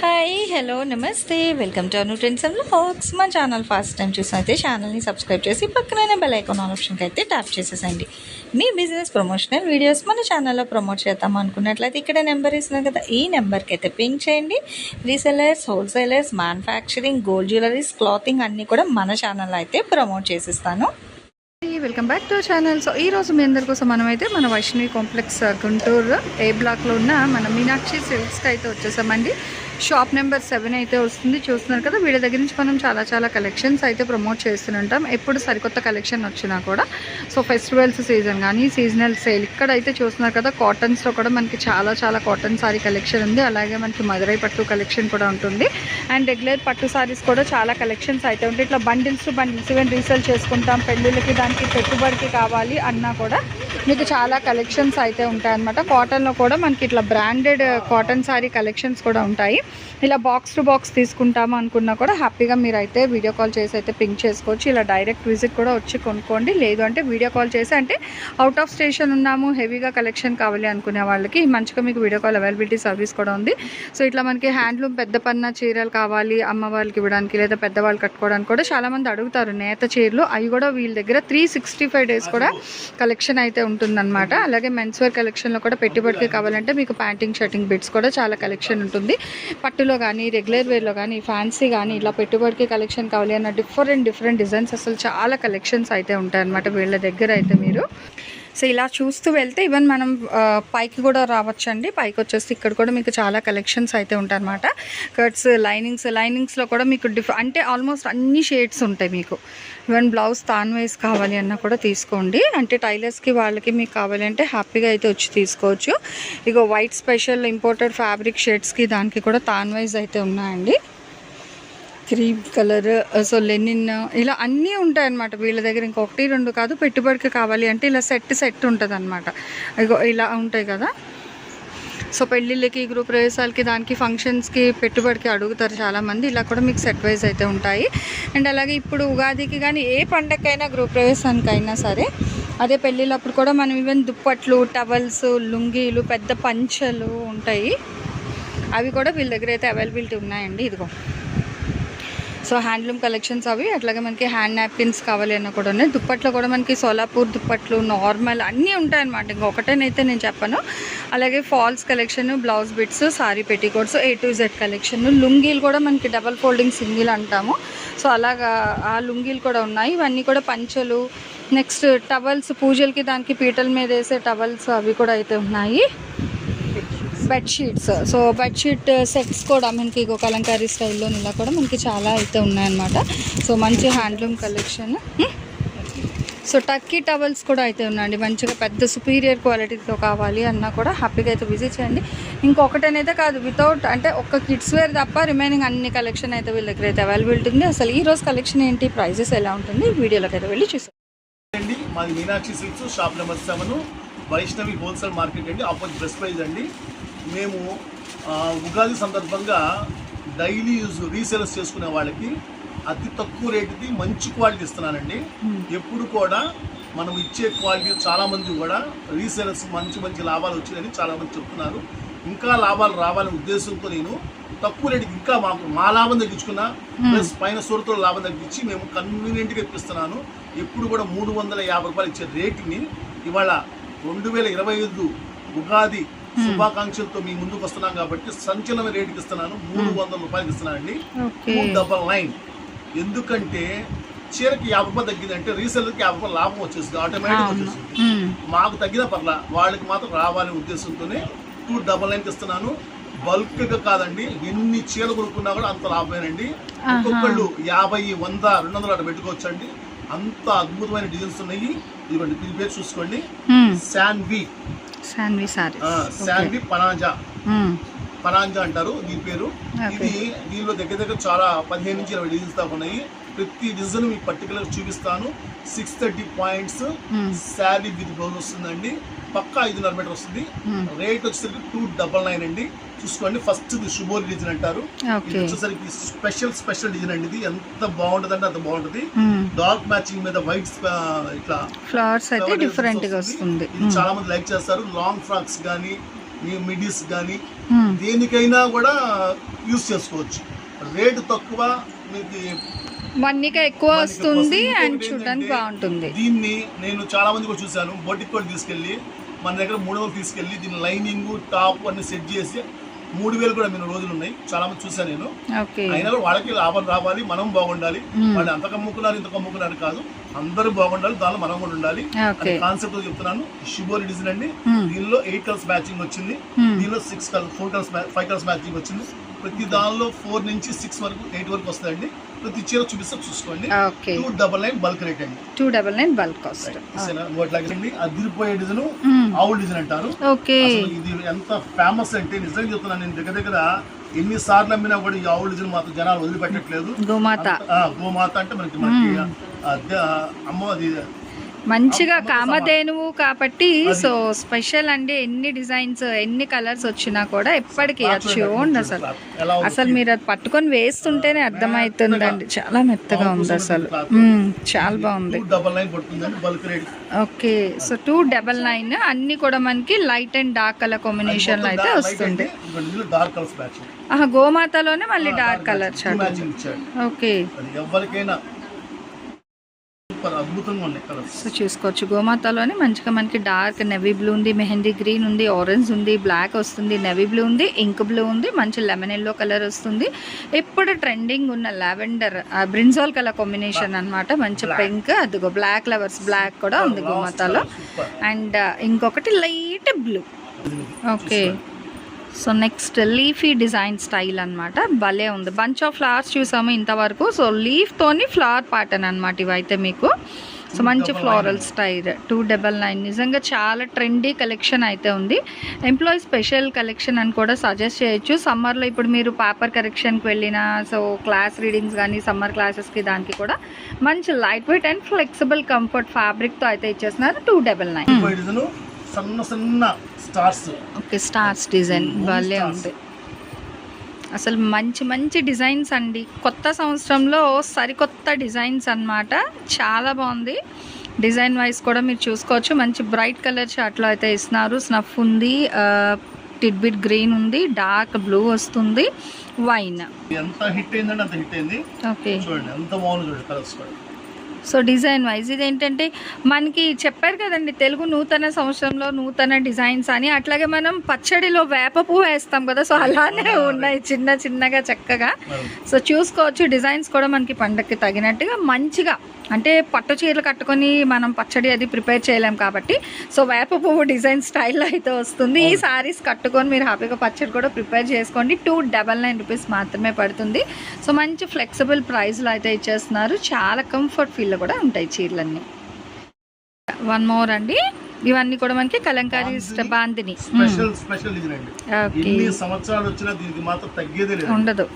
Hi hello నమస్తే welcome to Anu trends and facts మా channel first time చూసినైతే ఛానల్ని సబ్స్క్రైబ్ చేసి పక్కనే బెల్ ఐకాన్ ఆప్షన్కి అయితే ట్యాప్ చేసేసండి మీ బిజినెస్ ప్రమోషనల్ వీడియోస్ మన ఛానల్లో ప్రమోట్ చేద్దాం అనుకున్నట్లయితే ఇక్కడ నెంబర్ ఇస్తున్నాం కదా ఈ నెంబర్కి అయితే పింక్ చేయండి. Resellers wholesalers manufacturing gold jewelleries clothing అన్నీ కూడా మన ఛానల్లో అయితే promote చేసిస్తాను. Welcome back to channel so ఈ రోజు మీ అందరి కోసం మనమైతే మన వైష్ణవి కాంప్లెక్స్ గుంటూరు ఏ బ్లాక్లో ఉన్న మన మీనాక్షి సిల్క్స్కి అయితే వచ్చేసామండి. షాప్ నెంబర్ సెవెన్ అయితే వస్తుంది. చూస్తున్నారు కదా వీళ్ళ దగ్గర నుంచి మనం చాలా చాలా కలెక్షన్స్ అయితే ప్రమోట్ చేస్తుంటాం. ఎప్పుడు సరికొత్త కలెక్షన్ వచ్చినా కూడా. సో ఫెస్టివల్స్ సీజన్ కానీ సీజనల్ సేల్ ఇక్కడైతే చూస్తున్నారు కదా కాటన్స్లో కూడా మనకి చాలా చాలా కాటన్ సారీ కలెక్షన్ ఉంది. అలాగే మనకి మదురై పట్టు కలెక్షన్ కూడా ఉంటుంది. అండ్ రెగ్యులర్ పట్టు సారీస్ కూడా చాలా కలెక్షన్స్ అయితే ఉంటాయి. ఇట్లా బండిల్స్ బండిల్స్ ఈవెన్ రీసేల్ చేసుకుంటాం. పెళ్ళిళ్ళకి దానికి పెట్టుబడికి కావాలి అన్నా కూడా మీకు చాలా కలెక్షన్స్ అయితే ఉంటాయి అనమాట కాటన్లో కూడా మనకి ఇట్లా బ్రాండెడ్ కాటన్ సారీ కలెక్షన్స్ కూడా ఉంటాయి. ఇలా బాక్స్ టు బాక్స్ తీసుకుంటాము అనుకున్నా కూడా హ్యాపీగా మీరు అయితే వీడియో కాల్ చేసి అయితే పింక్ చేసుకోవచ్చు. ఇలా డైరెక్ట్ విజిట్ కూడా వచ్చి కొనుక్కోండి. లేదు అంటే వీడియో కాల్ చేసి అంటే అవుట్ ఆఫ్ స్టేషన్ ఉన్నాము హెవీగా కలెక్షన్ కావాలి అనుకునే వాళ్ళకి మంచిగా మీకు వీడియో కాల్ అవైలబిలిటీ సర్వీస్ కూడా ఉంది. సో ఇట్లా మనకి హ్యాండ్లూమ్ పెద్ద పన్న చీరలు కావాలి అమ్మ వాళ్ళకి ఇవ్వడానికి లేదా పెద్దవాళ్ళు కట్టుకోవడానికి కూడా చాలామంది అడుగుతారు నేత చీరలు. అవి కూడా వీళ్ళ దగ్గర త్రీ సిక్స్టీ ఫైవ్ డేస్ కూడా కలెక్షన్ అయితే ఉంటుందన్నమాట. అలాగే మెన్స్ వేర్ కలెక్షన్లో కూడా పెట్టుబడికి కావాలంటే మీకు ప్యాంటింగ్ షర్టింగ్ బిట్స్ కూడా చాలా కలెక్షన్ ఉంటుంది. పట్టులో కానీ రెగ్యులర్ వేర్లో కానీ ఫ్యాన్సీ కానీ ఇలా పెట్టుబడికి కలెక్షన్ కావాలి అన్న డిఫరెంట్ డిఫరెంట్ డిజైన్స్ అసలు చాలా కలెక్షన్స్ అయితే ఉంటాయి అన్నమాట వీళ్ళ దగ్గర అయితే మీరు. సో ఇలా చూస్తూ వెళ్తే ఈవెన్ మనం పైకి కూడా రావచ్చండి. పైకి వచ్చేసి ఇక్కడ కూడా మీకు చాలా కలెక్షన్స్ అయితే ఉంటాయన్నమాట కట్స్ లైనింగ్స్ లైనింగ్స్లో కూడా మీకు డిఫ్ అంటే ఆల్మోస్ట్ అన్ని షేడ్స్ ఉంటాయి మీకు. ఈవెన్ బ్లౌజ్ తాన్ వైజ్ కావాలి అన్నా కూడా తీసుకోండి. అంటే టైలర్స్కి వాళ్ళకి మీకు కావాలి అంటే హ్యాపీగా అయితే వచ్చి తీసుకోవచ్చు. ఇగో వైట్ స్పెషల్ ఇంపోర్టెడ్ ఫ్యాబ్రిక్ షేడ్స్కి దానికి కూడా తాన్ వైజ్ అయితే ఉన్నాయండి. క్రీమ్ కలర్ సో లెనిన్ ఇలా అన్నీ ఉంటాయి అన్నమాట వీళ్ళ దగ్గర ఇంకొకటి రెండు కాదు పెట్టుబడికి కావాలి అంటే ఇలా సెట్ సెట్ ఉంటుంది అనమాట ఇలా ఉంటాయి కదా. సో పెళ్ళిళ్ళకి గృహ ప్రవేశాలకి దానికి ఫంక్షన్స్కి పెట్టుబడికి అడుగుతారు చాలామంది. ఇలా కూడా మీకు సెట్ వైజ్ అయితే ఉంటాయి. అండ్ అలాగే ఇప్పుడు ఉగాదికి కానీ ఏ పండగకైనా గృహ ప్రవేశానికైనా సరే అదే పెళ్ళిళ్ళప్పుడు కూడా మనం ఈవెన్ దుప్పట్లు టవల్స్ లుంగీలు పెద్ద పంచలు ఉంటాయి. అవి కూడా వీళ్ళ దగ్గర అయితే అవైలబిలిటీ ఉన్నాయండి. ఇదిగో. సో హ్యాండ్లూమ్ కలెక్షన్స్ అవి అట్లాగే మనకి హ్యాండ్ నాప్కిన్స్ కావాలి అన్న కూడా ఉన్నాయి దుప్పట్లో కూడా మనకి సోలాపూర్ దుప్పట్లు నార్మల్ అన్నీ ఉంటాయన్నమాట. ఇంకా ఒకటేనైతే నేను చెప్పను. అలాగే falls collection blouse bits sari petticoats A to Z collection. లుంగీలు కూడా మనకి డబల్ ఫోల్డింగ్ సింగిల్ అంటాము. సో అలాగా ఆ లుంగీలు కూడా ఉన్నాయి. ఇవన్నీ కూడా పంచలు నెక్స్ట్ టవల్స్ పూజలకి దానికి పీటల మీద వేసే టవల్స్ అవి కూడా అయితే ఉన్నాయి. బెడ్షీట్స్. సో బెడ్షీట్ సెట్స్ కూడా మనకి ఒక కలంకారీ స్టైల్లో ఇలా కూడా మనకి చాలా అయితే ఉన్నాయన్నమాట. సో మంచి handloom collection. So turkey towels కూడా అయితే ఉన్నాయండి. మంచిగా పెద్ద సుపీరియర్ క్వాలిటీతో కావాలి అన్నా కూడా హ్యాపీగా అయితే విజిట్ చేయండి. ఇంకొకటనైతే కాదు వితౌట్ అంటే ఒక్క కిడ్స్ వేర్ తప్ప రిమైనింగ్ అన్ని కలెక్షన్ అయితే వీళ్ళ దగ్గర అయితే అవైలబిలిటీ ఉంది. అసలు ఈ రోజు కలెక్షన్ ఏంటి ప్రైజెస్ ఎలా ఉంటుంది వీడియోలోకి అయితే వెళ్ళి చూసాం అండి మాది Meenakshi silks shop number seven. Vaishnavi wholesale market అండి ఆపోజిట్ బెస్ట్ ప్రైజ్ అండి. మేము ఉగాది సందర్భంగా డైలీ యూజ్ రీసేల్స్ చేసుకునే వాళ్ళకి అతి తక్కువ రేటుకి మంచి క్వాలిటీ ఇస్తున్నానండి. ఎప్పుడు కూడా మనం ఇచ్చే క్వాలిటీ చాలా మంది కూడా రీసేలర్స్ మంచి మంచి లాభాలు వచ్చినాయని చాలా మంది చెప్తున్నారు. ఇంకా లాభాలు రావాలనే ఉద్దేశంతో నేను తక్కువ రేటుకి ఇంకా మాకు మా లాభం తగ్గించుకున్నా ప్లస్ పైన సొరతో లాభం తగ్గించి మేము కన్వీనియంట్గా ఇప్పిస్తున్నాను. ఎప్పుడు కూడా మూడు వందల యాభై రూపాయలు ఇచ్చే రేటుని ఇవాళ రెండు వేల ఇరవై ఐదు ఉగాది శుభాకాంక్షలతో మీ ముందుకు వస్తున్నాం కాబట్టి సంచలన రేటుకి ఇస్తున్నాను. మూడు వందల రూపాయలకి ఇస్తున్నానండి. Two double nine. ఎందుకంటే చీరకి యాభై రూపాయలు తగ్గిందంటే రీసెల్లర్కి యాభై రూపాయలు లాభం వచ్చేస్తుంది ఆటోమేటిక్ వచ్చేస్తుంది మాకు తగ్గిన పర్ల వాళ్ళకి మాత్రం రావాలనే ఉద్దేశంతోనే టూ డబల్ నైన్కి ఇస్తున్నాను. బల్క్గా కాదండి ఎన్ని చీరలు కొనుక్కున్నా కూడా అంత లాభమేనండి. ఒక్కొక్కళ్ళు యాభై వంద రెండు వందలు అట్లా పెట్టుకోవచ్చండి. అంత అద్భుతమైన డిజైన్స్ ఉన్నాయి. ఇదిగోండి దీని పేరు చూసుకోండి. శాన్వి. శాన్వి సారీ ఆ, శాన్వి పనాజా పనాంజా అంటారు దీని పేరు. ఇది దీనిలో దగ్గర దగ్గర చాలా పదిహేను నుంచి ఇరవై డిజైన్స్ దాకా ఉన్నాయి. ప్రతి డిజైన్ మీకు పర్టికులర్ చూపిస్తాను. Six thirty points saree with blouse వస్తుందండి. పక్కా ఐదున్నర మీటర్ వస్తుంది. రేట్ వచ్చేసరికి టూ డబల్ నైన్ అండి. చూసుకోండి ఫస్ట్ శుభోరి డిజైన్ అంటారు. ఇది వచ్చేసరికి స్పెషల్ స్పెషల్ డిజైన్ అండి ఇది. ఎంత బాగుంటుంది అంటే అంత బాగుంటుంది. డార్క్ మ్యాచింగ్ మీద వైట్ ఇట్లా ఫ్లవర్స్ అయితే డిఫరెంట్గా వస్తుంది. ఇది చాలా మంది లైక్ చేస్తారు. లాంగ్ ఫ్రాక్స్ కానీ మీ మిడీస్ కానీ. దేనికైనా కూడా యూస్ చేసుకోవచ్చు. రేటు తక్కువ మీకు మన్నిక ఎక్కువ వస్తుంది అండ్ చూడడానికి బాగుంటుంది. దీన్ని నేను చాలా మంది కూడా చూశాను. బొటిక్ కూడా తీసుకెళ్ళి మన దగ్గర మూడు వందలు తీసుకెళ్ళి దీని లైనింగ్ టాప్ అన్ని సెట్ చేసి మూడు వేలు కూడా మీరు రోజులు ఉన్నాయి. చాలా మంది చూశాను నేను. అయినా కూడా వాళ్ళకి లాభం రావాలి మనం బాగుండాలి. మ్మ్. వాళ్ళు అంత కమ్ముకున్నారు ఇంత కమ్ముకున్నారు కాదు. అందరూ బాగుండాలి దానిలో మనం కూడా ఉండాలి అనే కాన్సెప్ట్ చెప్తున్నాను. షిబోరి డిజైన్ అండి. మ్మ్. దీనిలో ఎయిట్ కలర్స్ మ్యాచింగ్ వచ్చింది. మ్మ్. దీనిలో six colour four colours five colours matching వచ్చింది. ప్రతి దానిలో ఫోర్ నుంచి సిక్స్ వరకు ఎయిట్ వరకు వస్తాయండి. ప్రతి చీర చూపిస్తే చూసుకోండి. Two double nine bulk rate అండి. Two double nine bulk cost ఇంకోట్లాగండి అదిరిపోయే డిజైన్. ఆవుల్ డిజైన్ అంటారు. ఇది ఎంత ఫేమస్ అంటే నిజంగా చెప్తున్నాను నేను దగ్గర దగ్గర ఎన్ని సార్లు అమ్మినా కూడా ఈ ఆవుల్ డిజైన్ మాత్రం జనాలు వదిలిపెట్టట్లేదు. గోమాత. గోమాత అంటే మనకి మనకి అమ్మ అది మంచిగా కామధేనువు కాబట్టి. సో స్పెషల్ అండి ఎన్ని డిజైన్స్ ఎన్ని కలర్స్ వచ్చినా కూడా ఎప్పటికీ అది చూడండి అసలు? అసలు మీరు అది పట్టుకొని వేస్తుంటేనే అర్థమవుతుందండి చాలా మెత్తగా ఉంది అసలు. చాలా బాగుంది. Okay so two double nine అన్ని కూడా మనకి లైట్ అండ్ డార్క్ కలర్ కాంబినేషన్లో అయితే వస్తుంది. గోమాతలోనే మళ్ళీ డార్క్ కలర్ ఓకే. ఎవరికైనా సూపర్ అద్భుతంగా ఉన్నాయి కలర్స్. సో చూసుకోవచ్చు. గోమాతలోనే మంచిగా మనకి డార్క్ నెవీ బ్లూ ఉంది మెహందీ గ్రీన్ ఉంది ఆరెంజ్ ఉంది బ్లాక్ వస్తుంది నెవీ బ్లూ ఉంది ఇంక్ బ్లూ ఉంది మంచి లెమన్ ఎల్లో కలర్ వస్తుంది. ఇప్పుడు ట్రెండింగ్ ఉన్న లావెండర్ బ్రిన్జాల్ కలర్ కాంబినేషన్ అన్నమాట. మంచి పింక్ అదిగో బ్లాక్ లవర్స్ బ్లాక్ కూడా ఉంది గోమాతలో. అండ్ ఇంకొకటి light blue okay so next leafy design style అన్నమాట. భలే ఉంది. బంచ్ ఆఫ్ ఫ్లవర్స్ చూసాము ఇంతవరకు. సో లీఫ్తోని ఫ్లవర్ ప్యాటర్న్ అనమాట ఇవైతే మీకు. సో మంచి floral style two double nine నిజంగా చాలా ట్రెండీ కలెక్షన్ అయితే ఉంది. ఎంప్లాయీ స్పెషల్ కలెక్షన్ అని కూడా సజెస్ట్ చేయొచ్చు. సమ్మర్లో ఇప్పుడు మీరు పేపర్ కరెక్షన్కి వెళ్ళినా సో క్లాస్ రీడింగ్స్ కానీ సమ్మర్ క్లాసెస్కి దానికి కూడా మంచి light weight and flexible comfort ఫ్యాబ్రిక్తో అయితే ఇచ్చేస్తున్నారు. టూ డబల్ నైన్ సన్న సన్న స్టార్స్. ఓకే స్టార్స్ డిజైన్ భలే. ఉంది అసలు మంచి మంచి డిజైన్స్ అండి. కొత్త సంవత్సరంలో సరికొత్త డిజైన్స్ అన్నమాట. చాలా బాగుంది. డిజైన్ వైజ్ కూడా మీరు చూసుకోవచ్చు. మంచి బ్రైట్ కలర్ చార్ట్లో అయితే ఇస్తున్నారు. స్నఫ్ ఉంది టిడ్బిట్ గ్రీన్ ఉంది డార్క్ బ్లూ వస్తుంది. వైన్ ఎంత హిట్ అయిందంటే అంత హిట్ అయింది. ఓకే. చూడండి ఎంత బాగుంది చూడండి కలర్స్ కూడా. సో డిజైన్ వైజ్ ఇది ఏంటంటే మనకి చెప్పారు కదండి తెలుగు నూతన సంవత్సరంలో నూతన డిజైన్స్ అని. అట్లాగే మనం పచ్చడిలో వేప పువ్వు వేస్తాం కదా సో అలానే ఉన్నాయి చిన్న చిన్నగా చక్కగా. సో చూసుకోవచ్చు డిజైన్స్ కూడా మనకి పండగకి తగినట్టుగా మంచిగా అంటే పట్టు చీరలు కట్టుకొని మనం పచ్చడి అది ప్రిపేర్ చేయలేం కాబట్టి. సో వేప పువ్వు డిజైన్ స్టైల్లో అయితే వస్తుంది. ఈ సారీస్ కట్టుకొని మీరు హ్యాపీగా పచ్చడి కూడా ప్రిపేర్ చేసుకోండి. టూ డబల్ నైన్ రూపీస్ మాత్రమే పడుతుంది. సో మంచి ఫ్లెక్సిబుల్ ప్రైస్లో అయితే ఇచ్చేస్తున్నారు. చాలా కంఫర్ట్ ఫీల్లో కూడా ఉంటాయి చీరలన్నీ. వన్ మోర్ అండి. ఇవన్నీ కూడా మనకి కలంకారీ బాందిని. ఉండదు.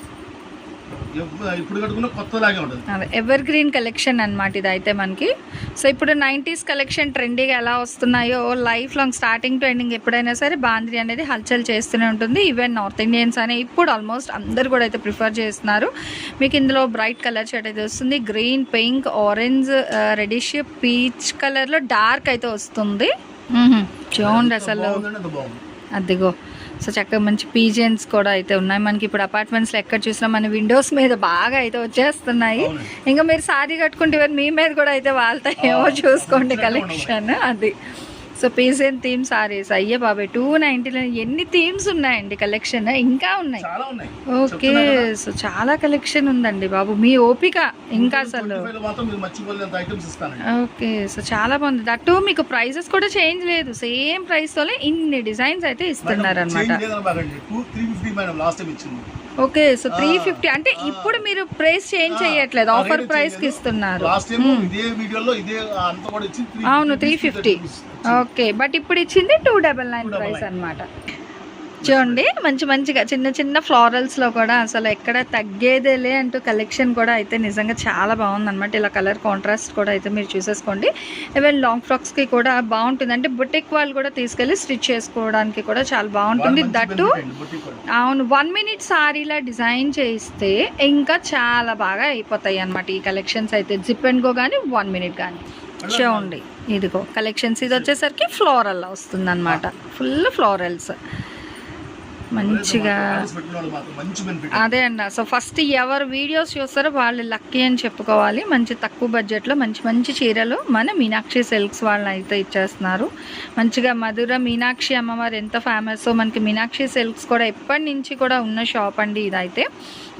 ఇప్పుడు కట్టుకున్న కొత్తలాగే ఉంటుంది. అదే ఎవర్ గ్రీన్ కలెక్షన్ అనమాట ఇది అయితే మనకి. సో ఇప్పుడు నైంటీస్ కలెక్షన్ ట్రెండీగా ఎలా వస్తున్నాయో life long starting to ending ఎప్పుడైనా సరే బాంద్రీ అనేది హల్చల్ చేస్తూనే ఉంటుంది. ఈవెన్ నార్త్ ఇండియన్స్ అనే ఇప్పుడు ఆల్మోస్ట్ అందరు కూడా అయితే ప్రిఫర్ చేస్తున్నారు. మీకు ఇందులో బ్రైట్ కలర్ షర్ట్ అయితే వస్తుంది. Green pink orange reddish peach కలర్లో డార్క్ అయితే వస్తుంది. చూడండి అసలు. అదిగో. సో చక్కగా మంచి పీజెన్స్ కూడా అయితే ఉన్నాయి. మనకి ఇప్పుడు అపార్ట్మెంట్స్లో ఎక్కడ చూసినా మన విండోస్ మీద బాగా అయితే వచ్చేస్తున్నాయి. ఇంకా మీరు సారీ కట్టుకుంటే మీ మీద కూడా అయితే వాళ్తాయేమో ఆ, చూసుకోండి కలెక్షన్ అది. So pigeon theme saris. అయ్యే బాబాయ్ టూ నైంటీలో ఎన్ని థీమ్స్ ఉన్నాయండి కలెక్షన్? ఇంకా ఉన్నాయి? ఓకే సో చాలా కలెక్షన్ ఉందండి బాబు. మీ ఓపిక ఇంకా అసలు. 25 లో మాత్రం మీరు మర్చిపోలేంత ఐటమ్స్ ఇస్తానండి. ఓకే సో చాలా బాగుంది. దట్టు మీకు ప్రైజెస్ కూడా చేంజ్ లేదు. సేమ్ ప్రైస్తోనే ఇన్ని డిజైన్స్ అయితే ఇస్తున్నారు అనమాట ఓకే సో త్రీ ఫిఫ్టీ అంటే. ఇప్పుడు మీరు ప్రైస్ చేంజ్ చేయట్లేదు. ఆఫర్ ప్రైస్కి. ఇస్తున్నారు. ఇచ్చి అవును త్రీ ఫిఫ్టీ ఓకే బట్ ఇప్పుడు ఇచ్చింది టూ డబల్ నైన్ 299. ప్రైస్ అన్నమాట. చూడండి మంచి మంచిగా చిన్న చిన్న ఫ్లారల్స్లో కూడా అసలు ఎక్కడ తగ్గేదేలే అంటూ కలెక్షన్ కూడా అయితే నిజంగా చాలా బాగుంది అనమాట ఇలా కలర్ కాంట్రాస్ట్ కూడా అయితే మీరు చూసేసుకోండి. ఈవెన్ లాంగ్ ఫ్రాక్స్కి కూడా బాగుంటుంది. అంటే బుటిక్ వాళ్ళు కూడా తీసుకెళ్ళి స్టిచ్ చేసుకోవడానికి కూడా చాలా బాగుంటుంది. దట్టు అవును వన్ మినిట్ సారీలా డిజైన్ చేయిస్తే ఇంకా చాలా బాగా అయిపోతాయి అన్నమాట ఈ కలెక్షన్స్ అయితే. జిప్ అండ్ గో కానీ వన్ మినిట్ కానీ చూడండి ఇదిగో కలెక్షన్స్ ఇది వచ్చేసరికి ఫ్లోరల్ వస్తుంది అనమాట ఫుల్ ఫ్లోరల్స్ మంచిగా అదే అండి సో ఫస్ట్ ఎవరు వీడియోస్ చూస్తారో వాళ్ళు లక్కీ అని చెప్పుకోవాలి. మంచి తక్కువ బడ్జెట్లో మంచి మంచి చీరలు మన మీనాక్షి సిల్క్స్ వాళ్ళని అయితే ఇచ్చేస్తున్నారు. మంచిగా మధుర మీనాక్షి అమ్మవారు ఎంత ఫేమస్ మనకి మీనాక్షి సిల్క్స్ కూడా ఎప్పటి నుంచి కూడా ఉన్న షాప్ అండి ఇదైతే.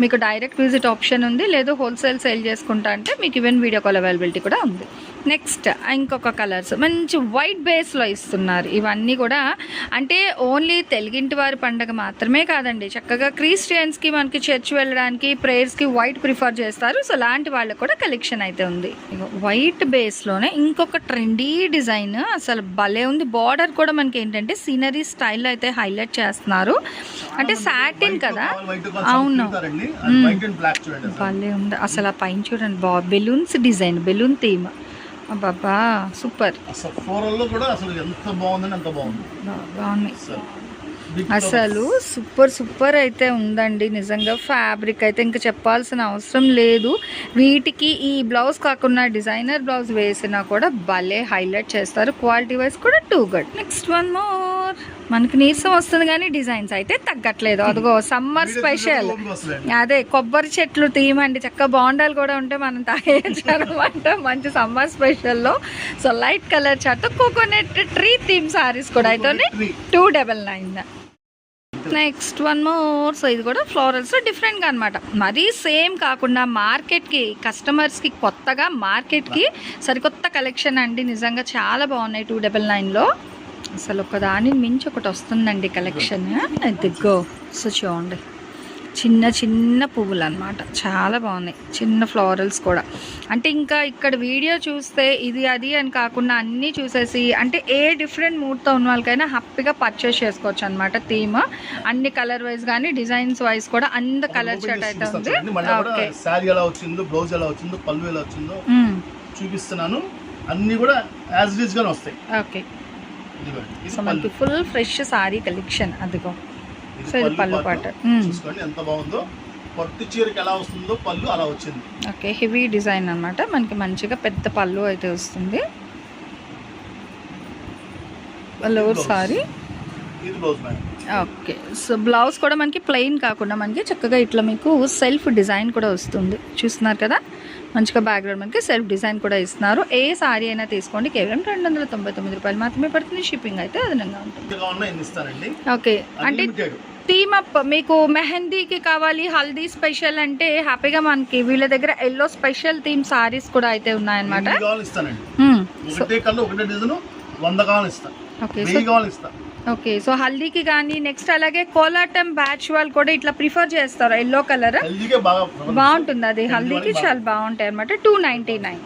మీకు డైరెక్ట్ విజిట్ ఆప్షన్ ఉంది. లేదు హోల్సేల్ సేల్ చేసుకుంటా అంటే మీకు ఈవెన్ వీడియో కాల్ అవైలబిలిటీ కూడా ఉంది. నెక్స్ట్ ఇంకొక కలర్స్ మంచి వైట్ బేస్లో ఇస్తున్నారు. ఇవన్నీ కూడా అంటే ఓన్లీ తెలుగింటి వారి పండగ మాత్రమే కాదండి. చక్కగా క్రిస్టియన్స్కి మనకి చర్చ్ వెళ్ళడానికి ప్రేయర్స్కి వైట్ ప్రిఫర్ చేస్తారు. సో అలాంటి వాళ్ళకి కూడా కలెక్షన్ అయితే ఉంది. వైట్ బేస్లోనే ఇంకొక ట్రెండీ డిజైన్ అసలు భలే ఉంది. బార్డర్ కూడా మనకి ఏంటంటే సీనరీ స్టైల్లో అయితే హైలైట్ చేస్తున్నారు. అంటే సాటిన్ కదా. అవును. భలే ఉంది. అసలు ఆ పైన చూడండి బా బెలూన్స్ డిజైన్ బెలూన్ థీమ్ అబ్బాబా సూపర్. అసలు కూడా అసలు ఎంత బాగుందని అంత బాగుంది. బాగున్నాయి అసలు సూపర్ సూపర్ అయితే ఉందండి. నిజంగా ఫ్యాబ్రిక్ అయితే ఇంకా చెప్పాల్సిన అవసరం లేదు. వీటికి ఈ బ్లౌజ్ కాకుండా డిజైనర్ బ్లౌజ్ వేసినా కూడా భలే హైలైట్ చేస్తారు. క్వాలిటీ వైజ్ కూడా too good next one more మనకి నీరసం వస్తుంది కానీ డిజైన్స్ అయితే తగ్గట్లేదు. అదిగో సమ్మర్ వీడియో స్పెషల్. అదే కొబ్బరి చెట్లు తీయమండి. చక్క బాండాలు కూడా ఉంటే మనం తాగేయచ్చు అనమాట మంచి సమ్మర్ స్పెషల్లో. సో లైట్ కలర్ చాట్ కోకోనట్ ట్రీ థీమ్ సారీస్ కూడా అయితే. Two double nine next one more so ఇది కూడా ఫ్లోరల్స్ డిఫరెంట్గా అనమాట మరీ సేమ్ కాకుండా మార్కెట్కి కస్టమర్స్కి కొత్తగా మార్కెట్కి సరికొత్త కలెక్షన్ అండి. నిజంగా చాలా బాగున్నాయి టూ డబల్ నైన్లో అసలు ఒక దాని మించి ఒకటి వస్తుందండి కలెక్షన్. దిగ్గో సో చూడండి. చిన్న చిన్న పువ్వులు అనమాట చాలా బాగున్నాయి. చిన్న ఫ్లోరల్స్ కూడా. అంటే ఇంకా ఇక్కడ వీడియో చూస్తే ఇది అది అని కాకుండా అన్నీ చూసేసి అంటే ఏ డిఫరెంట్ మూడ్తో ఉన్న వాళ్ళకైనా హ్యాపీగా పర్చేస్ చేసుకోవచ్చు అనమాట థీమ్. అన్ని కలర్ వైజ్ కానీ డిజైన్స్ వైజ్ కూడా అంత కలర్ షర్ట్ అయితే ఉంది. ఓకే. శారీ ఎలా వచ్చిందో బ్లౌజ్ ఎలా వచ్చిందో పళ్ళు ఎలా వచ్చిందో. చూపిస్తున్నాను. అన్ని కూడా యాజ్ వస్తాయి. ఓకే. సో. మనకి ఫుల్ ఫ్రెష్ సారీ కలెక్షన్ అదిగో. సో ఇది పళ్ళు పాట. చూసుకోండి ఎంత బాగుందో. పట్టు చీరకి ఎలా వస్తుందో పళ్ళు అలా వచ్చింది. ఓకే హెవీ డిజైన్ అన్నమాట. మనకి మంచిగా పెద్ద పళ్ళు అయితే వస్తుంది. Lower. Sorry okay so blouse కూడా మనకి ప్లెయిన్ కాకుండా మనకి చక్కగా ఇట్లా మీకు సెల్ఫ్ డిజైన్ కూడా వస్తుంది. చూస్తున్నారు కదా? మంచిగా బ్యాక్గ్రౌండ్ మనకి సెల్ఫ్ డిజైన్ కూడా ఇస్తున్నారు. ఏ సారీ అయినా తీసుకోండి. కేవలం రెండు వందల తొంభై తొమ్మిది రూపాయలు మాత్రమే పడుతుంది. షిప్పింగ్ అయితే అదనంగా ఉంటుంది. ఓకే. అంటే థీమ్ అప్ మీకు మెహందీకి కావాలి హల్దీ స్పెషల్ అంటే హ్యాపీగా మనకి వీళ్ళ దగ్గర ఎల్లో స్పెషల్ థీమ్ సారీస్ కూడా అయితే ఉన్నాయన్నమాట. ఎన్ని కావాలి ఇస్తానండి? మ్మ్. సో ఒకటే కన్నా ఒకటే డిజైన్ వంద కావాలి ఇస్తా. ఓకే. ఓకే సో హల్దీకి కానీ నెక్స్ట్ అలాగే కోలాటం బ్యాచ్ వాళ్ళు కూడా ఇట్లా ప్రిఫర్ చేస్తారు? ఎల్లో కలర్ బాగుంటుంది అది? హల్దీకి చాలా బాగుంటాయి అనమాట two ninety nine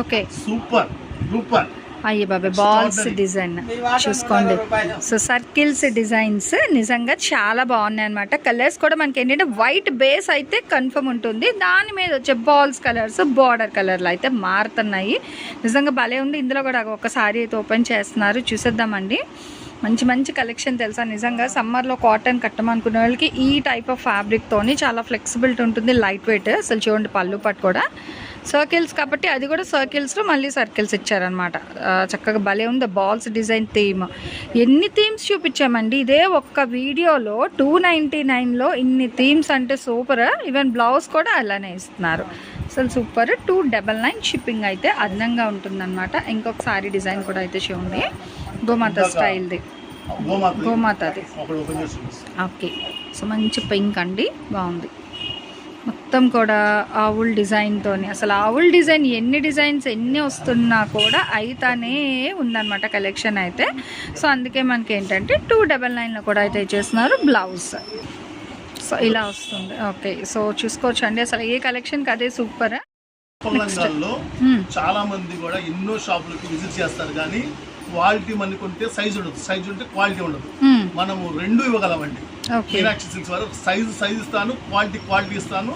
okay super super అయ్యే బాబాయ్ బాల్స్. డిజైన్ చూసుకోండి. సో సర్కిల్స్ డిజైన్స్ నిజంగా చాలా బాగున్నాయి అనమాట కలర్స్ కూడా మనకి ఏంటంటే వైట్ బేస్ అయితే కన్ఫర్మ్ ఉంటుంది. దాని మీద వచ్చే బాల్స్ కలర్స్ బార్డర్ కలర్లు అయితే మారుతున్నాయి. నిజంగా భలే ఉంది. ఇందులో కూడా ఒక సారీ అయితే ఓపెన్ చేస్తున్నారు. చూసేద్దామండి. మంచి మంచి కలెక్షన్ తెలుసా? నిజంగా సమ్మర్లో కాటన్ కట్టమనుకునే వాళ్ళకి ఈ టైప్ ఆఫ్ ఫ్యాబ్రిక్తోని చాలా ఫ్లెక్సిబిలిటీ ఉంటుంది లైట్ వెయిట్ అసలు చూడండి పళ్ళు పట్టు కూడా సర్కిల్స్ కాబట్టి అది కూడా సర్కిల్స్లో మళ్ళీ సర్కిల్స్ ఇచ్చారనమాట చక్కగా భలే ఉంది. Balls design theme. ఎన్ని థీమ్స్ చూపించామండి? ఇదే ఒక్క వీడియోలో టూ నైంటీ నైన్లో ఇన్ని థీమ్స్ అంటే సూపర్. ఈవెన్ బ్లౌజ్ కూడా అలానే ఇస్తున్నారు. అసలు super. Two double nine shipping అయితే అదనంగా ఉంటుందన్నమాట. ఇంకొక సారీ డిజైన్ కూడా అయితే చూడండి. గోమాత స్టైల్ది. గోమాత. గోమాతది. ఓకే. సో మంచి పింక్ అండి. బాగుంది. మొత్తం కూడా ఆవుల్ డిజైన్తోని అసలు ఆవుల్ డిజైన్ ఎన్ని డిజైన్స్ ఎన్ని వస్తున్నా కూడా అయితేనే ఉందన్నమాట కలెక్షన్ అయితే. సో అందుకే మనకి ఏంటంటే టూ డబల్ నైన్లో కూడా అయితే ఇచ్చేస్తున్నారు బ్లౌజ్. సో ఇలా వస్తుంది. ఓకే సో చూసుకోవచ్చు అండి. అసలు ఏ కలెక్షన్కి అదే సూపర్? చాలా మంది కూడా ఎన్నో షాపులకు విజిట్ చేస్తారు. కానీ క్వాలిటీ మనకి కొంటే సైజ్ ఉండదు. సైజ్ ఉంటే క్వాలిటీ ఉండదు. మనము రెండు ఇవ్వగలమండి. మీనాక్షి సిల్క్స్ వారు సైజ్ సైజ్ ఇస్తాను క్వాలిటీ క్వాలిటీ ఇస్తాను.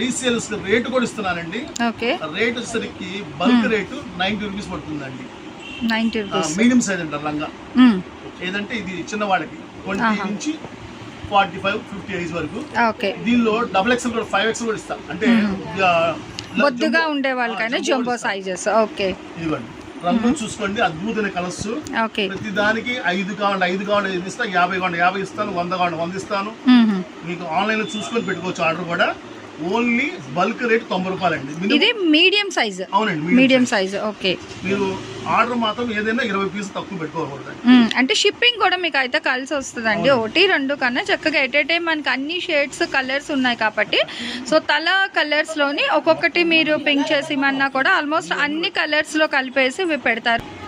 రీసేల్స్ రేటు కూడా ఇస్తున్నానండి. ఓకే. రేట్ వచ్చేసరికి బల్క్ రేటు నైన్టీ రూపీస్ పడుతుందండి. మీడియం సైజ్ అంటారు లంగా. ఏదంటే ఇది చిన్నవాళ్ళకి ట్వంటీ ఆహా. నుంచి ఫార్టీ ఫైవ్ ఫిఫ్టీ ఏజ్ వరకు. ఓకే. దీనిలో డబుల్ ఎక్స్ఎల్ కూడా ఫైవ్ ఎక్స్ఎల్ కూడా ఇస్తా. అంటే బొద్దుగా ఉండే వాళ్ళకైనా జంబో. సైజెస్. ఓకే. ఇదిగోండి. రంగులు చూసుకోండి అద్భుతమైన కలర్స్ ప్రతి దానికి ఐదు కావాలి ఐదు కావాలి ఐదు ఇస్తాను యాభై కావాలి యాభై ఇస్తాను వంద కావాలి వంద ఇస్తాను. మీకు ఆన్లైన్లో చూసుకొని పెట్టుకోవచ్చు ఆర్డర్ కూడా. ఓన్లీ బల్క్ రేట్ తొంభై రూపాయలండి. ఇది మీడియం సైజ్. అవునండి మీడియం సైజ్. ఓకే. మీరు ఆర్డర్ మాత్రం ఏదైనా ఇరవై పీసులు తక్కువ పెట్టుకోకూడదండి. మ్మ్. అంటే షిప్పింగ్ కూడా మీకు అయితే కలిసి వస్తుందండి. ఒకటి రెండు కన్నా చక్కగా ఎట్ ఏ టైం మనకి అన్ని షేడ్స్ కలర్స్ ఉన్నాయి కాబట్టి. సో తల కలర్స్లోని ఒక్కొక్కటి మీరు పింక్ చేసి ఇమన్నా కూడా ఆల్మోస్ట్ అన్ని కలర్స్లో కలిపేసి ఇవి పెడతారు.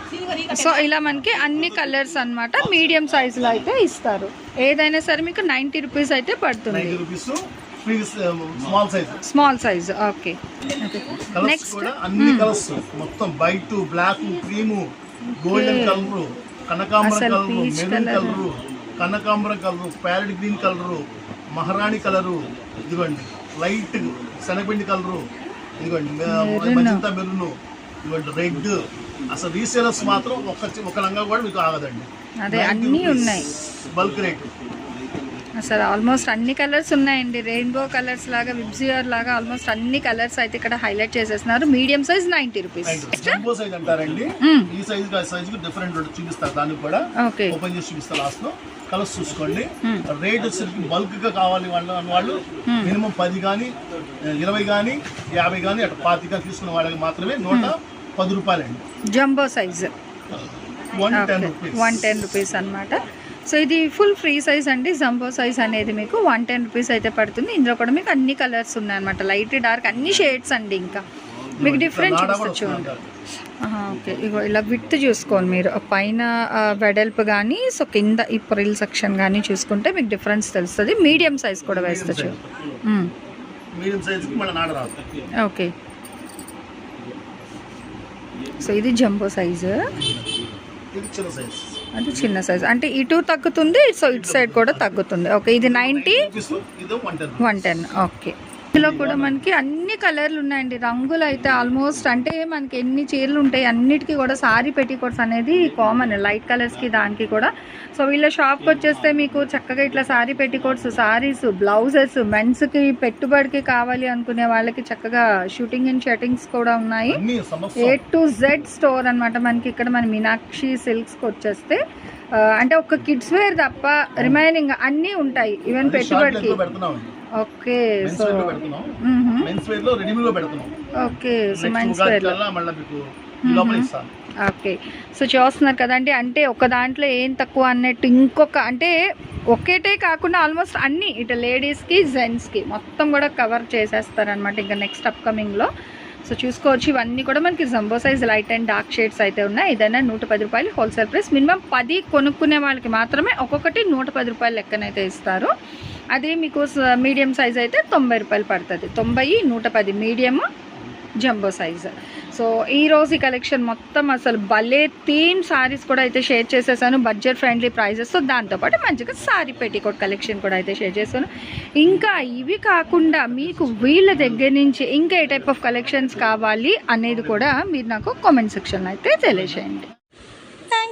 సో ఇలా మనకి అన్ని కలర్స్ అన్నమాట మీడియం సైజ్లో అయితే ఇస్తారు. ఏదైనా సరే మీకు నైంటీ రూపీస్ అయితే పడుతుంది. Small size small size okay colours next కూడా అన్ని కలర్స్ మొత్తం white black cream golden colour కనకాంబరం కలర్ మెరూన్ colour. కలర్ కనకాంబరం కలర్ ప్యారెట్ గ్రీన్ కలర్ మహారాణి కలరు ఇదిగోండి. లైట్ శనగపిండి కలరు ఇదిగోండి. Magenta maroon. ఇదిగోండి. రెడ్ అసలు రీసేలర్స్ మాత్రం ఒక ఒక లంగా కూడా మీకు ఆగదండి. అదే అన్నీ ఉన్నాయి. బల్క్ రేట్ అసలు ఆల్మోస్ట్ అన్ని కలర్స్ ఉన్నాయండి. రెయిన్బో కలర్స్ లాగా విబ్జియర్ లాగా ఆల్మోస్ట్ అన్ని కలర్స్ అయితే ఇక్కడ హైలైట్ చేసేస్తున్నారు. Medium size ninety rupees. Jumbo size అంటారండి. ఈ సైజ్ సైజ్ డిఫరెంట్ చూపిస్తారు. దానికి కూడా ఓకే. ఓపెన్ చేసి చూపిస్తా లాస్ట్లో. కలర్స్ చూసుకోండి. రేట్ వచ్చేసరికి బల్క్గా కావాలి వాళ్ళు వాళ్ళు మినిమం పది కానీ ఇరవై కానీ యాభై కానీ అటు పాతి కానీ తీసుకున్న వాళ్ళకి మాత్రమే నూట పది రూపాయలండి. Jumbo size. One ten okay. Rupees. One ten rupees అనమాట సో ఇది ఫుల్ ఫ్రీ సైజ్ అండి. జంబో సైజ్ అనేది మీకు వన్ టెన్ రూపీస్ అయితే పడుతుంది. ఇందులో కూడా మీకు అన్ని కలర్స్ ఉన్నాయన్నమాట. లైట్ డార్క్ అన్ని షేడ్స్ అండి ఇంకా. మీకు డిఫరెంట్. ఆహా, ఓకే. ఇగో ఇలా విత్ చూసుకోండి మీరు. పైన వెడల్పు కానీ సో కింద ఈ ప్రిల్ సెక్షన్ కానీ చూసుకుంటే మీకు డిఫరెన్స్ తెలుస్తుంది. మీడియం సైజ్ కూడా వేస్తచ్చు ఓకే. సో ఇది జంబో సైజ్ అది చిన్న సైజ్ అంటే ఇటు తగ్గుతుంది సో ఇటు సైడ్ కూడా తగ్గుతుంది. ఓకే ఇది నైంటీ వన్ టెన్ ఓకే ఇందులో కూడా మనకి అన్ని కలర్లు ఉన్నాయండి. రంగులు అయితే ఆల్మోస్ట్ అంటే మనకి ఎన్ని చీరలు ఉంటాయి అన్నిటికీ కూడా సారీ పెట్టికోట్స్ అనేది కామన్ లైట్ కలర్స్కి దానికి కూడా. సో వీళ్ళ షాప్కి వచ్చేస్తే మీకు చక్కగా ఇట్లా సారీ పెట్టికోట్స్ సారీస్ బ్లౌజెస్ మెన్స్కి పెట్టుబడికి కావాలి అనుకునే వాళ్ళకి చక్కగా షూటింగ్ అండ్ షర్టింగ్స్ కూడా ఉన్నాయి. ఏ టు జెడ్ స్టోర్ అన్నమాట మనకి ఇక్కడ మన మీనాక్షి సిల్క్స్కి వచ్చేస్తే. ఆ, అంటే ఒక కిడ్స్ వేర్ తప్ప రిమైనింగ్ అన్నీ ఉంటాయి ఈవెన్ పెట్టుబడికి. ఓకే సో వేర్లో పెడుతున్నాం. మెన్స్ వేర్లో రెడీమేడ్లో పెడుతున్నాం. Okay so next men's Ugadi వేర్లో కల్లా మళ్ళీ మీకు ఈ లోపల ఇస్తాను. ఓకే సో చూస్తున్నారు కదండి అంటే ఒక దాంట్లో ఏం తక్కువ అన్నట్టు ఇంకొక అంటే ఒకేటే కాకుండా ఆల్మోస్ట్ అన్ని ఇటు లేడీస్కి జెంట్స్కి మొత్తం కూడా కవర్ చేసేస్తారనమాట ఇంకా నెక్స్ట్ అప్కమింగ్లో సో చూసుకోవచ్చు ఇవన్నీ కూడా మనకి jumbo size light and dark shades అయితే ఉన్నాయి. ఏదైనా నూట పది రూపాయలు హోల్సేల్ ప్రైస్ మినిమం పది కొనుక్కునే వాళ్ళకి మాత్రమే ఒక్కొక్కటి నూట పది రూపాయలు లెక్కనైతే ఇస్తారు. అది మీకు మీడియం సైజ్ అయితే తొంభై రూపాయలు పడుతుంది. తొంభై నూట పది మీడియము జంబో సైజ్. సో ఈ ఈ కలెక్షన్ మొత్తం అసలు భలే థీమ్ సారీస్ కూడా అయితే షేర్ చేసేసాను. Budget friendly prices. సో దాంతోపాటు మంచిగా సారీ పెట్టికోట్ కలెక్షన్ కూడా అయితే షేర్ చేశాను. ఇంకా ఇవి కాకుండా మీకు వీళ్ళ దగ్గర నుంచి ఇంకా ఏ టైప్ ఆఫ్ కలెక్షన్స్ కావాలి అనేది కూడా మీరు నాకు కామెంట్ సెక్షన్లో అయితే తెలియజేయండి.